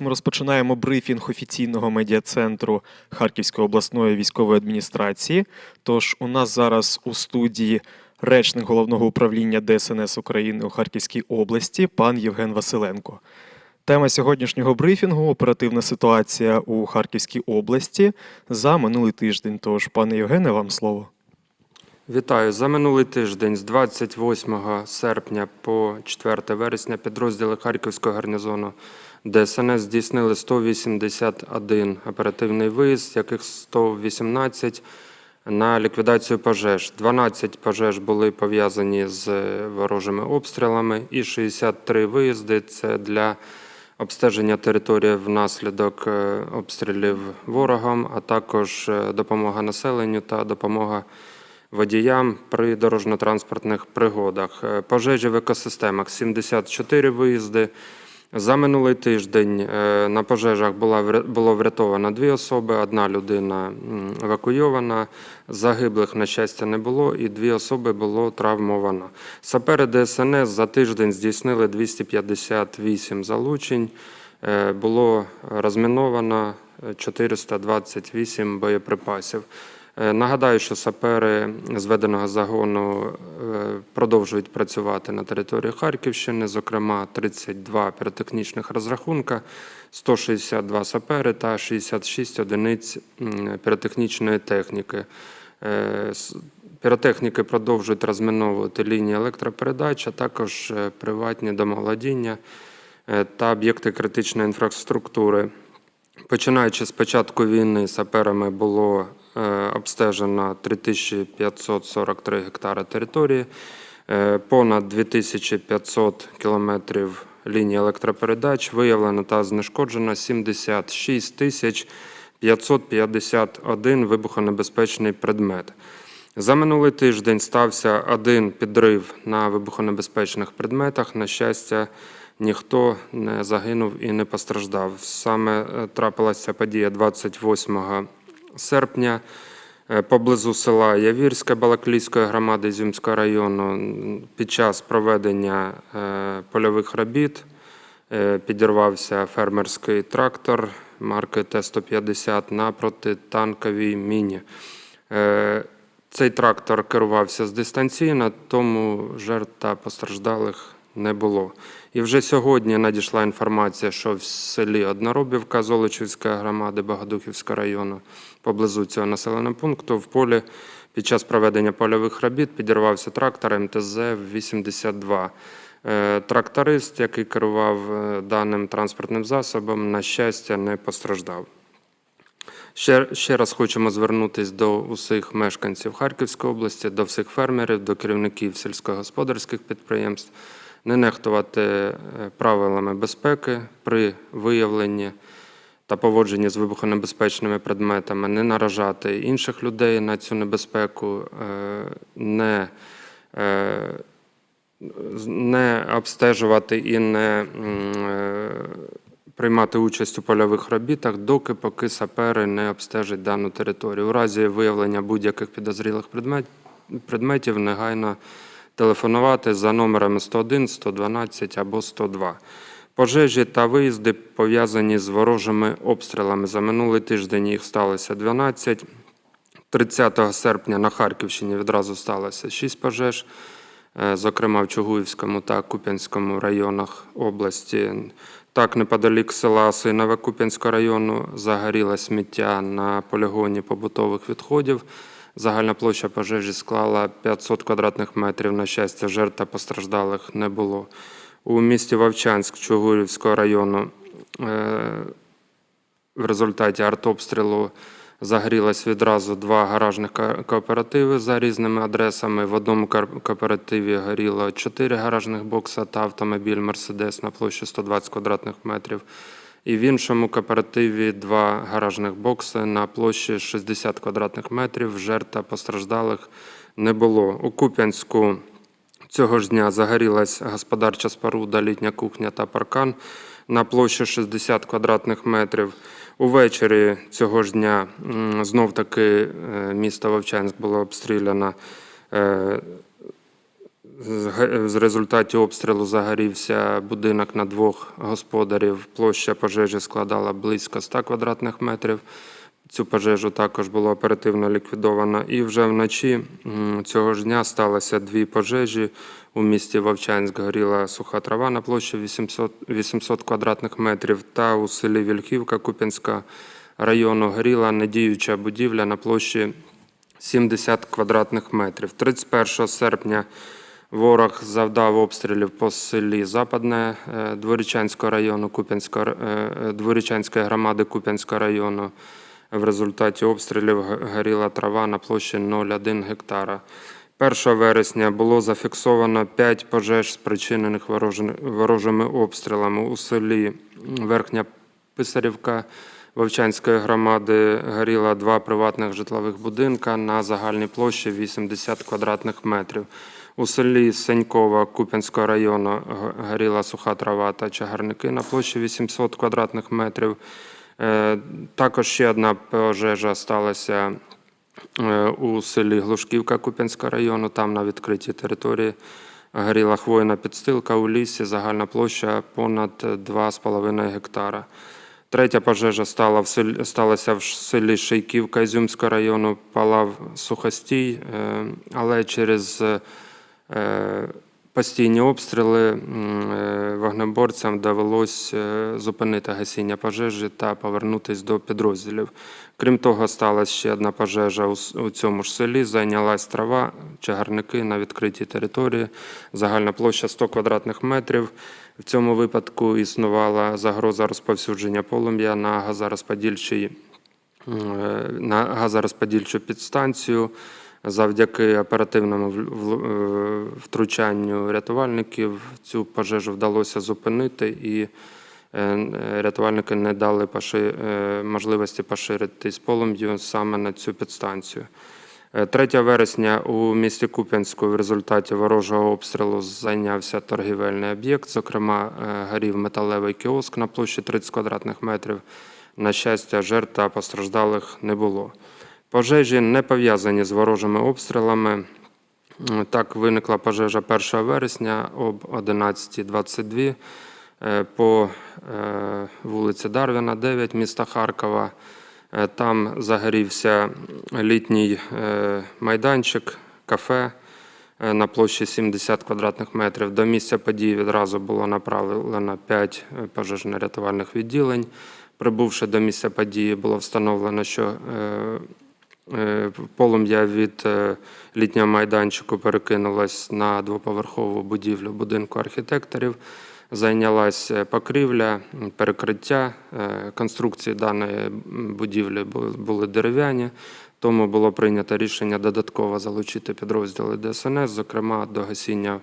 Ми розпочинаємо брифінг офіційного медіа-центру Харківської обласної військової адміністрації. Тож у нас зараз у студії речник головного управління ДСНС України у Харківській області, пан Євген Василенко. Тема сьогоднішнього брифінгу оперативна ситуація у Харківській області за минулий тиждень. Тож, пане Євгене, вам слово. Вітаю. За минулий тиждень з 28 серпня по 4 вересня підрозділи Харківського гарнізону ДСНС здійснили 181 оперативний виїзд, яких 118 на ліквідацію пожеж. 12 пожеж були пов'язані з ворожими обстрілами і 63 виїзди – це для обстеження території внаслідок е, обстрілів ворогом, а також е, допомога населенню та допомога водіям при дорожньо-транспортних пригодах. Е, Пожежі в екосистемах 74 виїзди. За минулий тиждень е, на пожежах було врятовано дві особи, одна людина евакуйована, загиблих, на щастя, не було, і дві особи було травмовано. Сапери ДСНС за тиждень здійснили 258 залучень, Е, було розміновано е, 428 боєприпасів. Е, Нагадаю, що сапери зведеного загону е, продовжують працювати на території Харківщини, зокрема 32 піротехнічних розрахунка, 162 сапери та 66 одиниць піротехнічної техніки. Е, Піротехніки продовжують розміновувати лінії електропередач, а також приватні домоволодіння е, та об'єкти критичної інфраструктури. Починаючи з початку війни, саперами було обстежено 3543 гектари території, е, понад 2500 кілометрів лінії електропередач, виявлено та знешкоджено 76 тисяч 551 вибухонебезпечний предмет. За минулий тиждень стався один підрив на вибухонебезпечних предметах. На щастя, ніхто не загинув і не постраждав. Саме е, трапилася подія 28 серпня е, поблизу села Явірське Балаклійської громади Ізюмського району під час проведення е, польових робіт е, підірвався фермерський трактор марки Т-150 на протитанковій міні. Цей трактор керувався дистанційно, тому жертв та постраждалих не було. І вже сьогодні надійшла інформація, що в селі Одноробівка Золочівської громади Богодухівського району поблизу цього населеного пункту в полі під час проведення польових робіт підірвався трактор МТЗ-82. Е, Тракторист, який керував е, даним транспортним засобом, на щастя, не постраждав. Ще, ще раз хочемо звернутися до усіх мешканців Харківської області, до всіх фермерів, до керівників сільськогосподарських підприємств, не нехтувати е, правилами безпеки при виявленні та поводженні з вибухонебезпечними предметами, не наражати інших людей на цю небезпеку, е, не, е, не обстежувати і не приймати участь у польових робітах, доки поки сапери не обстежать дану територію. У разі виявлення будь-яких підозрілих предметів негайно телефонувати за номерами 101, 112 або 102. Пожежі та виїзди пов'язані з ворожими обстрілами. За минулий тиждень їх сталося 12. 30 серпня на Харківщині відразу сталося 6 пожеж, е, зокрема в Чугуївському та Куп'янському районах області. Так, неподалік села Синове Куп'янського району загоріло сміття на полігоні побутових відходів. Загальна площа пожежі склала 500 квадратних метрів. На щастя, жертв та постраждалих не було. У місті Вовчанськ Чугуївського району е, в результаті артобстрілу загорілось відразу два гаражних кооперативи за різними адресами. В одному кооперативі горіло чотири гаражних бокса та автомобіль Мерседес на площі 120 квадратних метрів. І в іншому кооперативі два гаражних бокси на площі 60 квадратних метрів. Жертв та постраждалих не було. У Куп'янську Цього ж дня загорілась господарча споруда, літня кухня та паркан на площі 60 квадратних метрів. Увечері цього ж дня знов-таки е, місто Вовчанськ було обстріляно е, З ге- З результаті обстрілу загорівся будинок на двох господарів. Площа пожежі складала близько 100 квадратних метрів. Цю пожежу також було оперативно ліквідовано. І вже вночі цього ж дня сталося дві пожежі. У місті Вовчанськ горіла суха трава на площі 800, 800 квадратних метрів, та у селі Вільхівка Куп'янська району горіла недіюча будівля на площі 70 квадратних метрів. 31 серпня ворог завдав обстрілів по селі Западне е, Дворічанського району, Куп'янського, е, е, Дворічанської громади Куп'янського району. В результаті обстрілів горіла трава на площі 0,1 гектара. 1 вересня було зафіксовано 5 пожеж, спричинених ворожими обстрілами у селі Верхня Писарівка Вовчанської громади горіло два приватних житлових будинка на загальній площі 80 квадратних метрів. У селі Сенькова Куп'янського району горіла суха трава та чагарники на площі 800 квадратних метрів. Е, Також ще одна пожежа сталася е, у селі Глушківка Куп'янського району. Там на відкритій території горіла хвойна підстилка у лісі, загальна площа понад 2,5 гектара. Третя пожежа стала в селі, сталася в селі Шейківка Ізюмського району, палав сухостій, е, але через постійні обстріли е, вогнеборцям довелось е, зупинити гасіння пожежі та повернутися до підрозділів. Крім того, сталася ще одна пожежа у цьому ж селі. Зайнялась трава, чагарники на відкритій території, загальна площа 100 квадратних метрів. В цьому випадку існувала загроза розповсюдження полум'я е, на газорозподільчу підстанцію. Завдяки оперативному е, втручанню рятувальників цю пожежу вдалося зупинити, і е, рятувальники не дали е, можливості поширитись полум'ю саме на цю підстанцію. Е, 3 вересня у місті Куп'янську в результаті ворожого обстрілу зайнявся торгівельний об'єкт. Зокрема, е, горів металевий кіоск на площі 30 квадратних метрів. На щастя, жертв та постраждалих не було. Пожежі не пов'язані з ворожими обстрілами. Так виникла пожежа 1 вересня об 11.22 е, по е, вулиці Дарвіна, 9 міста Харкова. Е, Там загорівся літній майданчик, кафе на площі 70 квадратних метрів. До місця події відразу було направлено 5 пожежно-рятувальних відділень. Прибувши до місця події, було встановлено, що полум'я від е, літнього майданчику перекинулось на двоповерхову будівлю будинку архітекторів. Зайнялась е, покрівля, перекриття. Е, Конструкції даної будівлі були дерев'яні, тому було прийнято рішення додатково залучити підрозділи ДСНС. Зокрема, до гасіння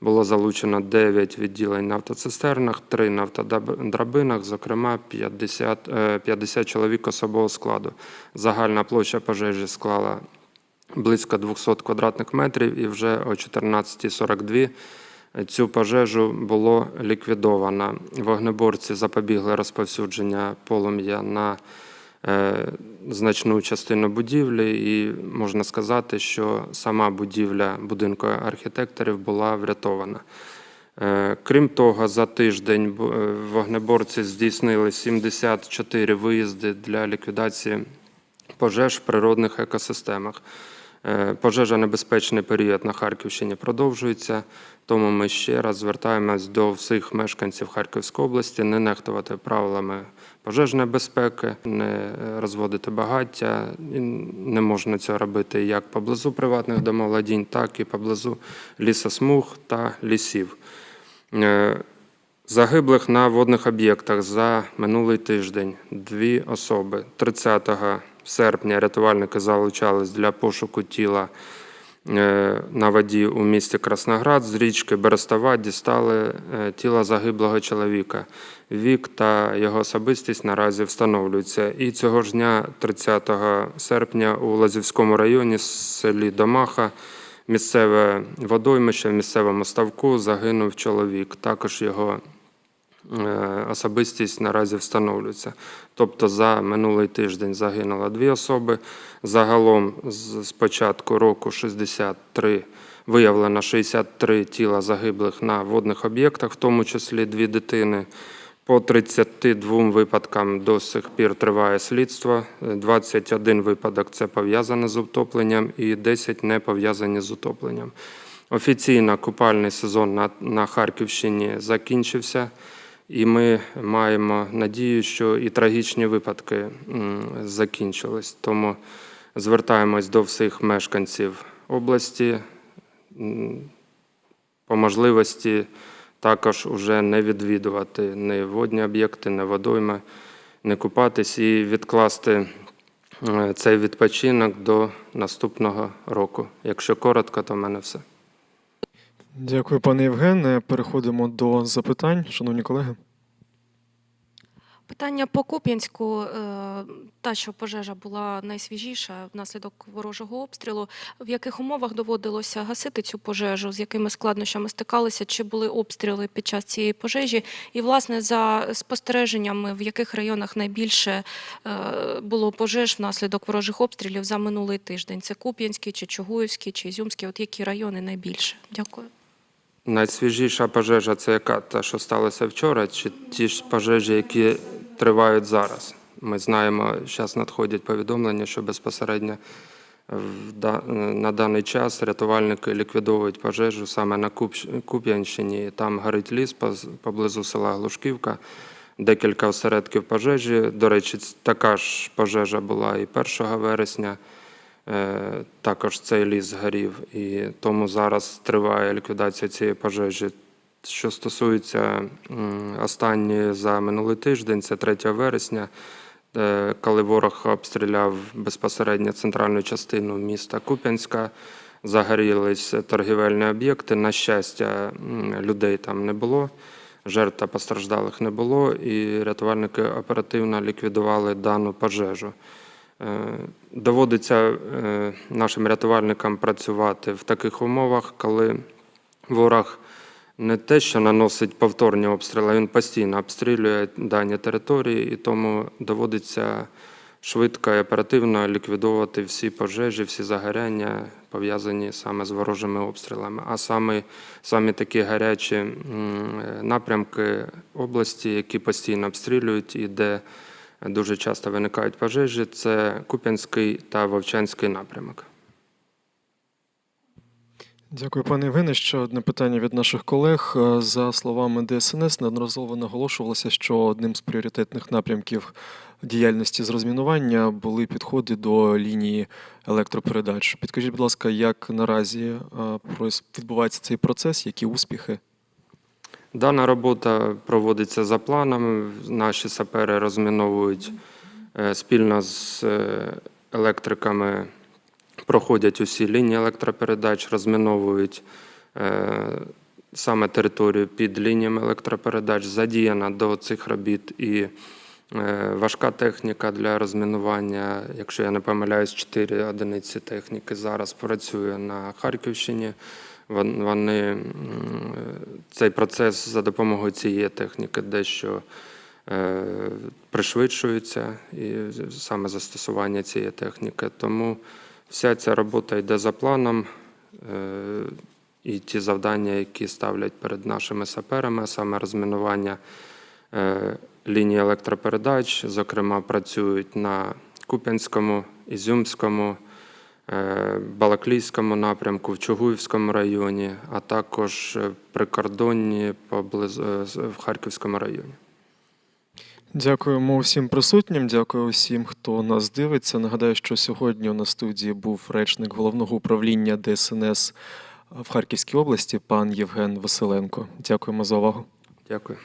було залучено 9 відділень на автоцистернах, 3 на автодрабинах, зокрема 50, е, 50 чоловік особового складу. Загальна площа пожежі склала близько 200 квадратних метрів, і вже о 14.42 цю пожежу було ліквідовано. Вогнеборці запобігли розповсюдження полум'я на е, значну частину будівлі, і можна сказати, що сама будівля будинку архітекторів була врятована. Е, Крім того, за тиждень е, вогнеборці здійснили 74 виїзди для ліквідації пожеж в природних екосистемах. Е, Пожежонебезпечний період на Харківщині продовжується, тому ми ще раз звертаємось до всіх мешканців Харківської області не нехтувати правилами пожежної безпеки, не розводити багаття. Не можна цього робити як поблизу приватних домовладінь, так і поблизу лісосмуг та лісів. Е, Загиблих на водних об'єктах за минулий тиждень дві особи. 30 серпня рятувальники залучались для пошуку тіла е, на воді у місті Красноград. З річки Берестова дістали е, тіло загиблого чоловіка. Вік та його особистість наразі встановлюються. І цього ж дня, 30 серпня, у Лазівському районі, селі Домаха, місцеве водоймище в місцевому ставку загинув чоловік. Також його особистість наразі встановлюється. Тобто за минулий тиждень загинуло дві особи. Загалом з початку року 63 виявлено 63 тіла загиблих на водних об'єктах, в тому числі дві дитини. По 32 випадкам до сих пір триває слідство. 21 випадок це пов'язане з утопленням і 10 не пов'язані з утопленням. Офіційно купальний сезон на Харківщині закінчився, і ми маємо надію, що і трагічні випадки закінчились. Тому звертаємось до всіх мешканців області по можливості також уже не відвідувати ні водні об'єкти, ні водойми, не купатись і відкласти цей відпочинок до наступного року. Якщо коротко, то в мене все. Дякую, пане Євгене. Переходимо до запитань, шановні колеги. Питання по Куп'янську. Е, Та, що пожежа була найсвіжіша внаслідок ворожого обстрілу. В яких умовах доводилося гасити цю пожежу? З якими складнощами стикалися? Чи були обстріли під час цієї пожежі? І, власне, за спостереженнями, в яких районах найбільше е, було пожеж внаслідок ворожих обстрілів за минулий тиждень? Це Куп'янський, чи Чугуївський, чи Ізюмський? От які райони найбільше? Дякую. Найсвіжіша пожежа це яка? Та, що сталося вчора, чи ті ж пожежі, які тривають зараз? Ми знаємо, зараз надходять повідомлення, що безпосередньо на даний час рятувальники ліквідовують пожежу саме на Куп'янщині. Там горить ліс поблизу села Глушківка. Декілька осередків пожежі. До речі, така ж пожежа була і 1 вересня. Е, Також цей ліс згорів, і тому зараз триває ліквідація цієї пожежі. Що стосується останньої за минулий тиждень, це 3 вересня, е, коли ворог обстріляв безпосередньо центральну частину міста Куп'янська, загорілись торгівельні об'єкти. На щастя, людей там не було, жертв та постраждалих не було, і рятувальники оперативно ліквідували дану пожежу. Е, Доводиться е, нашим рятувальникам працювати в таких умовах, коли ворог не те, що наносить повторні обстріли, він постійно обстрілює дані території, і тому доводиться швидко і оперативно ліквідовувати всі пожежі, всі загоряння, пов'язані саме з ворожими обстрілами. А саме, самі такі гарячі напрямки області, які постійно обстрілюють і де дуже часто виникають пожежі, це Куп'янський та Вовчанський напрямок. Дякую, пане Євгене. Ще одне питання від наших колег. Е, За словами ДСНС, неодноразово наголошувалося, що одним з пріоритетних напрямків діяльності з розмінування були підходи до лінії електропередач. Підкажіть, будь ласка, як наразі е, відбувається цей процес, які успіхи? Дана робота проводиться за планом. Наші сапери розміновують е, спільно з е, електриками, проходять усі лінії електропередач, розміновують е, саме територію під лініями електропередач. Задіяна до цих робіт і важка техніка для розмінування. Якщо я не помиляюсь, 4 одиниці техніки зараз працює на Харківщині. Вони цей процес за допомогою цієї техніки дещо е, пришвидшується, і саме застосування цієї техніки. Тому вся ця робота йде за планом. е, І ті завдання, які ставлять перед нашими саперами, саме розмінування е, лінії електропередач, зокрема, працюють на Куп'янському, Ізюмському, Балаклійському напрямку, в Чугуївському районі, а також е, прикордонні поблизу е, в Харківському районі. Дякуємо усім присутнім. Дякую усім, хто нас дивиться. Нагадаю, що сьогодні на студії був речник головного управління ДСНС в Харківській області, пан Євген Василенко. Дякуємо за увагу. Дякую.